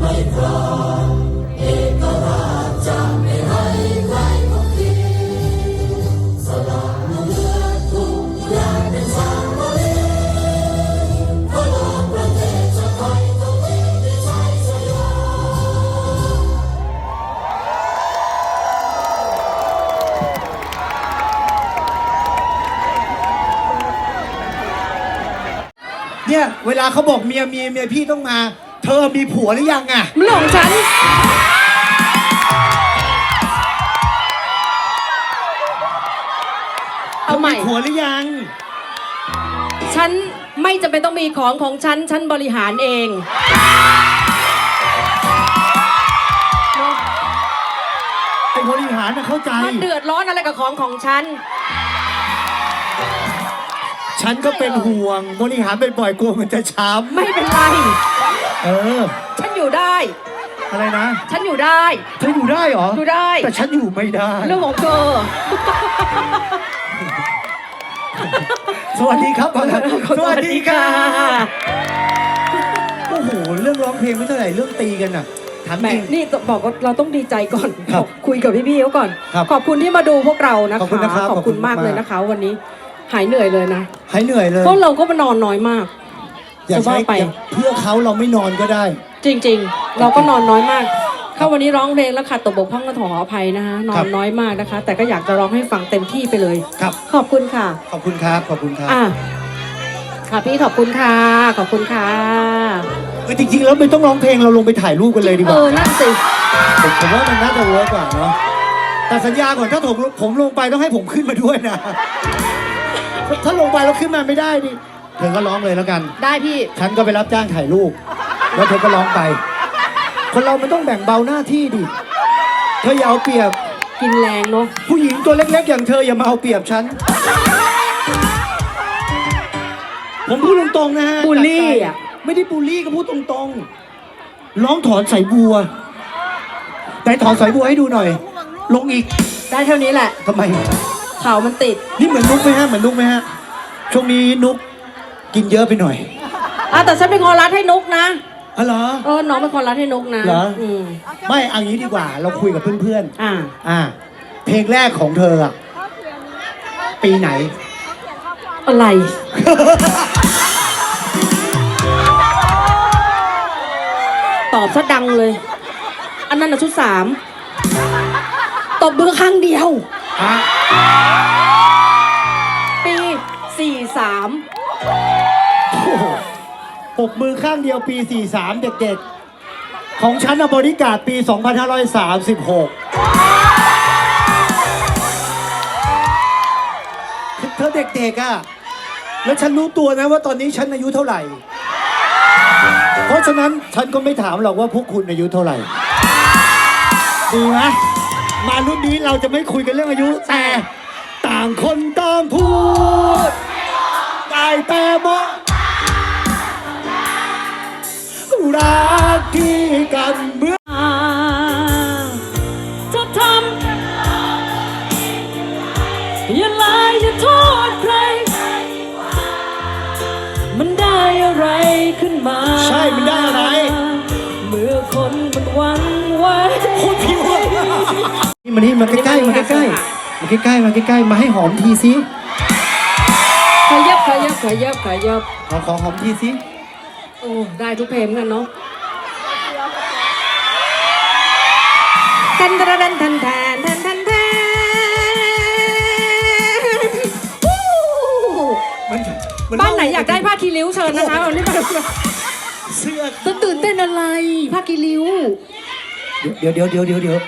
ไม่พร้อมเอกราชจะไม่ไร้ใครก็ดีสละเลือดทุกอยางเป็นสากลเพราะเราประเทศจะไปต้องมีได้ใช้สยามเนี่ยเวลาเขาบอกเมียเมียเมียพี่ต้องมา ธอมีผัวหรือยังอะมันเรื่องของฉัน เอาใหม่ ผัวหรือยัง ฉันไม่จำเป็นต้องมีของของฉัน ฉันบริหารเอง เป็นบริหารนะเข้าใจมันเดือดร้อนอะไรกับของของฉัน ฉันก็เป็นห่วงบริหารบ่อยๆกลัวมันจะช้ไม่เป็นไรำเออ ฉันอยู่ได้ อะไรนะฉันอยู่ได้ เธออยู่ได้เหรออยู่ได้ แต่ฉันอยู่ไม่ได้ เรื่องของเธอ สวัสดีครับสวัสดีค่ะโอ้โหเรื่องร้องเพลงไม่เท่าไหร่เรื่องตีกันอะถามแหมจริง นี่บอกว่าเราต้องดีใจก่อนครับคุยกับพี่ๆเขาก่อน ครับขอบคุณที่มาดูพวกเรานะคะขอบคุณนะครับขอบคุณมากขอบคุณมาก เลยนะคะ วันนี้ หายเหนื่อยเลยนะหายเหนื่อยเลย เพราะเราก็มานอนน้อยมาก อย่าจะใช้ว่าไปอย่าเพื่อเขาเราไม่นอนก็ได้ จริงๆ เราก็นอนน้อยมาก ถ้าวันนี้ร้องเพลงแล้วขาดตกบกพร่องก็ขออภัยนะคะนอครันบ น้อยมากนะคะ แต่ก็อยากจะร้องให้ฟังเต็มที่ไปเลย ครับ ขอบคุณค่ะ ขอบคุณครับ ขอบคุณครับอะค่ะพี่ขอบคุณค่ะ ขอบคุณค่ะ เออจริงๆแล้วไม่ต้องร้องเพลงเราลงไปถ่ายรูปกันเลยดีกเอว่า อนั่นสิ ผมผมว่ามันน่าจะเวิร์กกว่าเนาะแต่สัญญาก่อนถ้าผมผมลงไปต้องให้ผมขึ้นมาด้วยนะ ถ้าลงไปแล้วขึ้นมาไม่ได้ดิเธอก็ร้องเลยแล้วกัน ได้พี่ ฉันก็ไปรับจ้างถ่ายรูปแล้วเธอก็ร้องไป คนเรามันต้องแบ่งเบาหน้าที่ดิเธออย่าเอาเปรียบ กินแรงเนาะผู้หญิงตัวเล็กๆ อย่างเธออย่ามาเอาเปรียบฉัน ผมพูดตรงๆนะฮะบูลลี่อะ ไม่ได้บูลลี่ก็พูดตรงๆ ร้องถอนสายบัวไหนถอนสายบัวให้ดูหน่อย ลงอีก ได้เท่านี้แหละทำไม ข่าวมันติด นี่เหมือนนุกไหมฮะเหมือนนุกไหมฮะช่วงนี้นุกกินเยอะไปหน่อยอะแต่ฉันเป็นคนรัดให้นุกนะ อ๋อเหรอ เออ น้องเป็นคนรัดให้นุกนะเหรออื มไม่เอางี้ดีกว่า เราคุยกับเพื่อนอ่า ๆ อ่า เพลงแรกของเธออะปีไหน อะไร ตอบซะดังเลย อันนั้นนะชุดสาม ตบมือข้างเดียว ฮะปีสี่สามโอ้โหปรบมือข้างเดียวปี 43 เด็กๆ ของฉันอะบริการดปี 2536 เธอเด็กๆอะแล้วฉันรู้ตัวนะว่าตอนนี้ฉันอายุเท่าไหร่ เพราะฉะนั้นฉันก็ไม่ถามหรอกว่าพวกคุณอายุเท่าไหร่ ดีไหม มารุ่นนี้เราจะไม่คุยกันเรื่องอายุ แต่ต่างคนต่างพูดได้แต่มองรัก มานี่มาใกล้ๆมาใกล้ๆมาใกล้ๆมาใกล้ๆมาให้หอมทีซิขยับขยับขยับขยับขอขอหอมทีซิโอ้ได้ทุกเพลงกันเนาะทันทันทันทันทันทันทันมันบ้านไหนอยากได้ผ้าคีริ้วเชิญนะคะเอานี่มาเสื้อตื่นเต้นอะไรผ้ากีริ้ว เดี๋ยวเดี๋ยวเดี๋ยวเดี๋ยว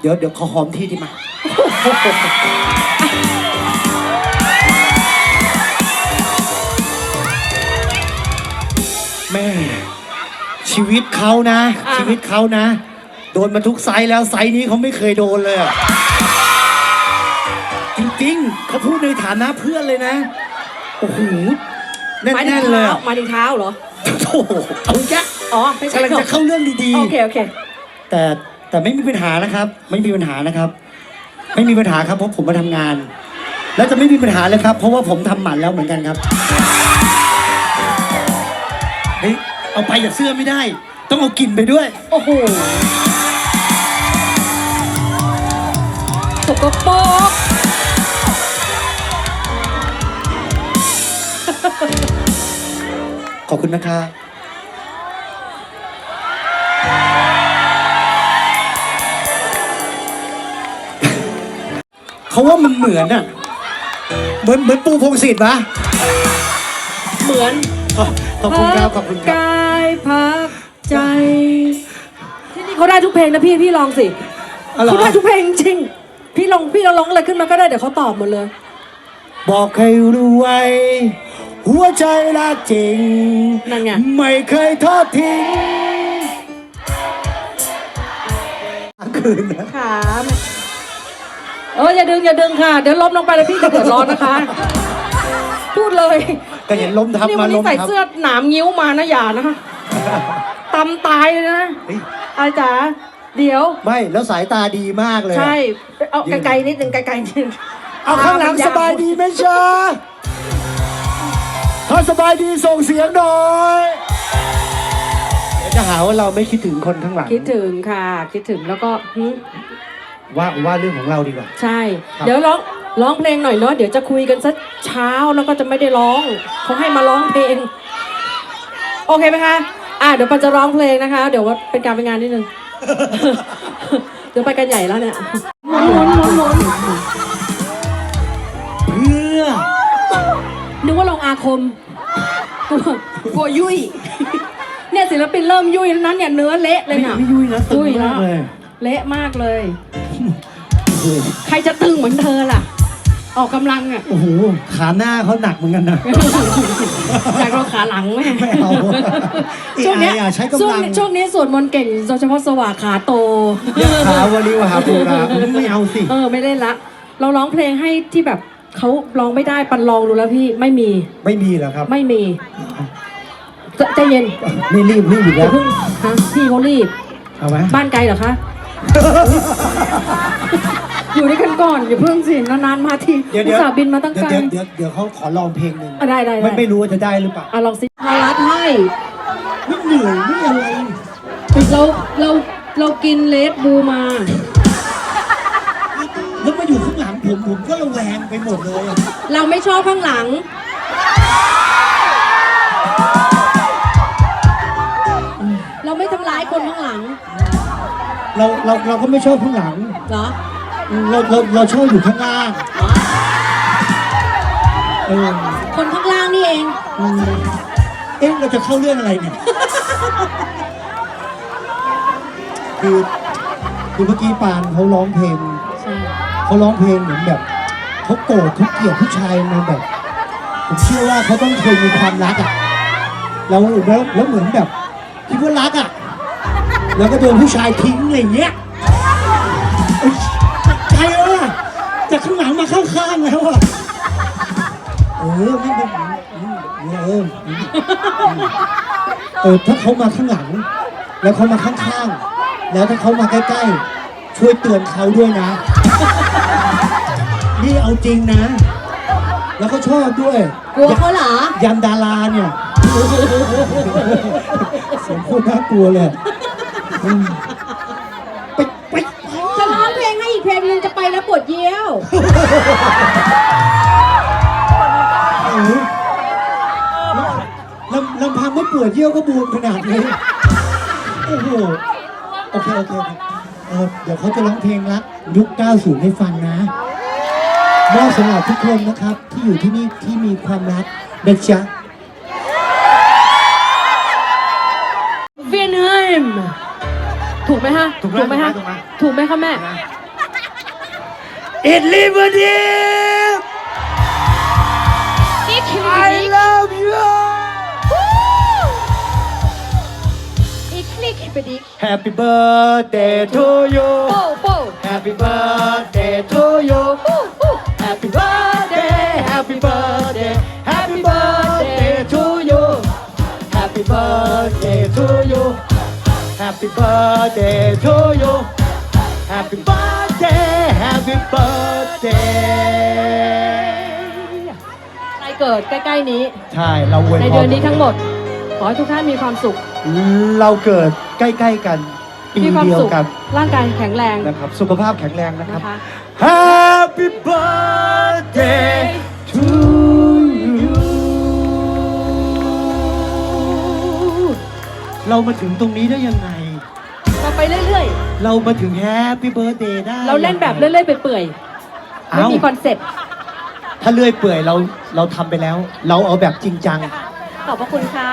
เดี๋ยวเดี๋ยวเดี๋ยวขอหอมทีดิมาแม่ชีวิตเขานะอะชีวิตเขานะ โดนมาทุกไซส์แล้วไซส์นี้เขาไม่เคยโดนเลยอะจริงๆเขาพูดในฐานะเพื่อนเลยนะโอ้โหแหมายถึน่งนๆเลยเท้าอะหมายถึงเท้าเหรอ โอ้โหเอาแยะอ๋อไม่ใช่กำลังจะเข้าเรื่องดีโอเคโอเค ๆ แต่ แต่ไม่มีปัญหานะครับ ไม่มีปัญหานะครับ ไม่มีปัญหาครับเพราะผมมาทำงาน แล้วจะไม่มีปัญหาเลยครับ เพราะว่าผมทำหมันแล้วเหมือนกันครับเฮ้ยเอาไปจากเสื้อไม่ได้ ต้องเอากลิ่นไปด้วย โอ้โหสกปรกขอบคุณนะครั เขาว่ามันเหมือนอะเหมือนเหมือนปูพงศิษฐ์ปะเหมือนขอบคุณครับขอบคุณครับกายพักใจ ที่นี่เขาได้ทุกเพลงนะพี่พี่ลองสิอ๋อเหรอ เขาได้ทุกเพลงจริง พี่ลองพี่ลองร้องอะไรขึ้นมาก็ได้เดี๋ยวเขาตอบหมดเลย บอกให้รู้ไว้ หัวใจรักจริง นั่นไง ไม่เคยทอดทิ้งคืนนะ ขา เอออย่าดึงอย่าดึงค่ะ เดี๋ยวล้มลงไปแล้วพี่จะเดือดร้อนนะคะ พูดเลยก็เห็นล้มทับนี่มาวันนี้ล้มใส่ทับ เสื้อหนามงิ้วมานะอย่านะคะตำตายเลยนะเฮ้ยอะไรจ๋าเดี๋ยว ไม่แล้วสายตาดีมากเลยอะใช่ เอายืน ไกลๆนิดนึงไกลๆนิดนึงเอาข้างหลังสบายดีไหมจ๊ะถ้าสบายดีส่งเสียงหน่อยเดี๋ยวจะหาว่าเราไม่คิดถึงคนข้างหลัง คิดถึงค่ะ คิดถึงแล้วก็หึ ว่าว่าเรื่องของเราดีกว่า ใช่ ครับ เดี๋ยวร้องร้องเพลงหน่อยเนาะเดี๋ยวจะคุยกันสักเช้าแล้วก็จะไม่ได้ร้องเขาให้มาร้องเพลง โอเคไหมคะอะเดี๋ยวปันจะร้องเพลงนะคะ เดี๋ยวว่าเป็นการเป็นงานนิดนึง เดี๋ยวไปกันใหญ่แล้วเนี่ยหมุนหมุนหมุนหมุนเพื่อนึกว่าลงอาคมกลัวกลัวยุ่ย เนี่ยศิลปินเริ่มยุ่ยแล้วนั้นเนี่ยเนื้อเละเลยเนี่ยไม่ยุ่ยนะตึงยุ่ยแล้มาวกเลย เละมากเลย โอ้โหใครจะตึงเหมือนเธอล่ะ ออกกำลังอะโอ้โห ขาหน้าเขาหนักเหมือนกันนะ อยากเราขาหลังไหมไม่เอาช่วงเนี้ย AI อะใช้กำลัง ช่วงนี้ช่วงนี้สวดมนต์เก่งโดยเฉพาะสว่าขาโตยะขาวริวหาปูราอืมไม่เอาสิ เออไม่ได้ละ เราร้องเพลงให้ที่แบบเขาร้องไม่ได้ปันลองดูแล้วพี่ไม่มีไม่มีเหรอครับ ไม่มีใจใจเย็นไม่รีบรีบอีกอแล้ย่าวเพิ่งฮะพี่เขารีบ เอาไหมบ้านไกลเหรอคะ อยู่ด้วยกันก่อนอย่าเพิ่งสินานๆมาทีเดี๋ยวอุเดี๋ตยวส่าห์บินมาตั้งไกล เดี๋ยวเดี๋ยวเดี๋ยวเขาขอลองเพลงหนึ่งอะได้ได้ได้ ไม่ไม่รู้ว่าจะได้หรือเปล่าอะลองสิพารัดให้ไม่เหนื่อยไม่อะไรเราเราเรากินเลดบูมาแล้วมาอยู่ข้างหลังผมผมก็ระแวงไปหมดเลยอะเราไม่ชอบข้างหลัง เราไม่ทำร้ายคนข้างหลัง เราเราเราก็ไม่ชอบข้างหลัง เหรอเราเราเราชอบอยู่ข้างล่างเออคนข้างล่างนี่เอง อืมเอ๊ะเราจะเข้าเรื่องอะไรเนี่ย คือคือเมื่อกี้ปานเขาร้องเพลง ใช่เขาร้องเพลงเหมือนแบบเขาโกรธเขาเกลียดผู้ชายมาแบบผมเชื่อว่าเขาต้องเคยมีความรักอะแล้วแล้วแล้วเหมือนแบบคิดว่ารักอะ แล้วก็โดนผู้ชายทิ้งอะไรเงี้ยเอ้ยใจแล้วอะจากข้างหลังมาข้างๆแล้วอะเออไม่เป็นเออเออถ้าเขามาข้างหลัง แล้วเขามาข้างๆแล้วถ้าเขามาใกล้ๆ ช่วยเตือนเขาด้วยนะ นี่เอาจริงนะ แล้วก็ชอบด้วยกลัวเขาเหรอ ยันดาราเนี่ย เสียงโคตรน่ากลัวเลย ไปไปจะร้องเพลงให้อีกเพลงนึงจะไปแล้วปวดเยี่ยวเออลำลำพังไม่ปวดเยี่ยวก็บวมขนาดนี้ โอ้โห โอเค โอเคเคเออเดี๋ยวเขาจะร้องเพลงรักยุค 90 ให้ฟังนะมอบสำหรับทุกคนนะครับ ที่อยู่ที่นี่ที่มีความรักนะจ๊ะ ถูกไหมฮะถูกแล้วไหมฮะถูกไหม ถูกไหมคะแม่ It live with you I love you อีกคลิกไปดิ Happy birthday to you โป้โป้ Happy birthday to you Happy birthday Happy birthday Happy birthday to you Happy birthday Happy birthday ใครเกิดใกล้ๆนี้ ใช่เราอวยพรในเดือนนี้ทั้งหมด ขอให้ทุกท่านมีความสุข เราเกิดใกล้ๆกันปีมีความเดียวสุข กันร่างกายแข็งแรงนะครับ สุขภาพแข็งแรงนะครับนะคะ Happy birthday to เรามาถึงตรงนี้ได้ยังไง เราไปเรื่อยเรามาถึง Happy birthday ได้ๆ เราเล่นแบบเรื่อยๆเปื่อยๆไม่เอ้ามีคอนเซ็ปต์ถ้าเลื่อยเปื่อยเราเราทำไปแล้ว เราเอาแบบจริงจัง ขอบพระคุณค่ะ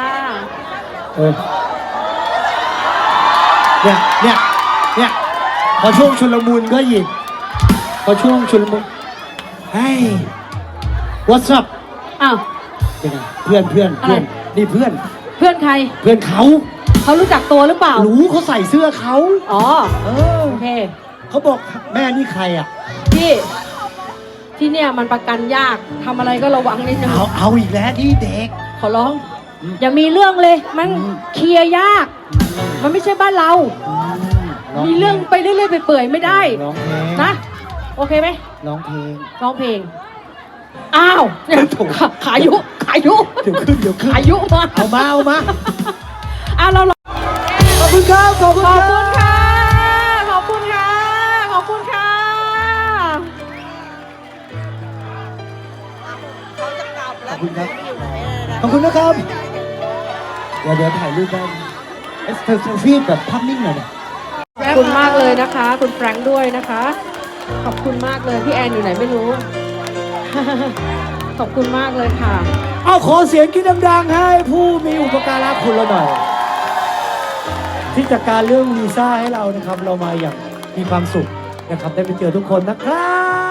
เออเนี่ยเนี่ยเนี่ยพอช่วงชุลมุนก็หยิบพอช่วงชุลมุนเฮ้ย what's up อ้าวเป็นไงเพื่อนเพื่อนเพื่อนอะไร นี่เพื่อน เพื่อนใคร เพื่อนเขา เขารู้จักตัวหรือเปล่า รู้เขาใส่เสื้อเขาอ๋อ เออโอเค เขาบอกแม่นี่ใครอะ พี่ ที่เนี่ยมันประกันยากทำอะไรก็ระวังนิดนึงเอาเอาอีกแล้วที่เด็ก ขอร้องอืมอย่ามีเรื่องเลย มันอืม เคลียร์ยาก มันไม่ใช่บ้านเรามีเรื่องไปเรื่อยๆไปเปื่อยๆไม่ได้ ร้องเพลงนะ โอเคไหมร้องเพลง ร้องเพลง อ้าวเนี่ยโถ่ขาขายุ ขายุ เดี๋ยวขึ้นเดี๋ยวขึ้น ขายุมาเอามาเอามา อะเราลองขอบ คุณครับ ขอบคุณขคอบรับคุณค่ะ ขอบคุณค่ะ ขอบคุณค่ะ ขอบคุณครับ ขอบคุณนะครับ เดี๋ยวเดี๋ยวถ่ายรูปได้เอสเซลฟี่แบบภาพนิ่งหน่อยนะขอบคุณมากเลยนะคะ คุณแฟรงค์ด้วยนะคะ ขอบคุณมากเลยพี่แอนอยู่ไหนไม่รู้ ขอบคุณมากเลยค่ะ เอาขอเสียงกินดังๆให้ผู้มีอุปการะคุณเราหน่อย ที่จัดการเรื่องวีซ่าให้เรานะครับ เรามาอย่างมีความสุขนะครับ ได้ไปเจอทุกคนนะครับ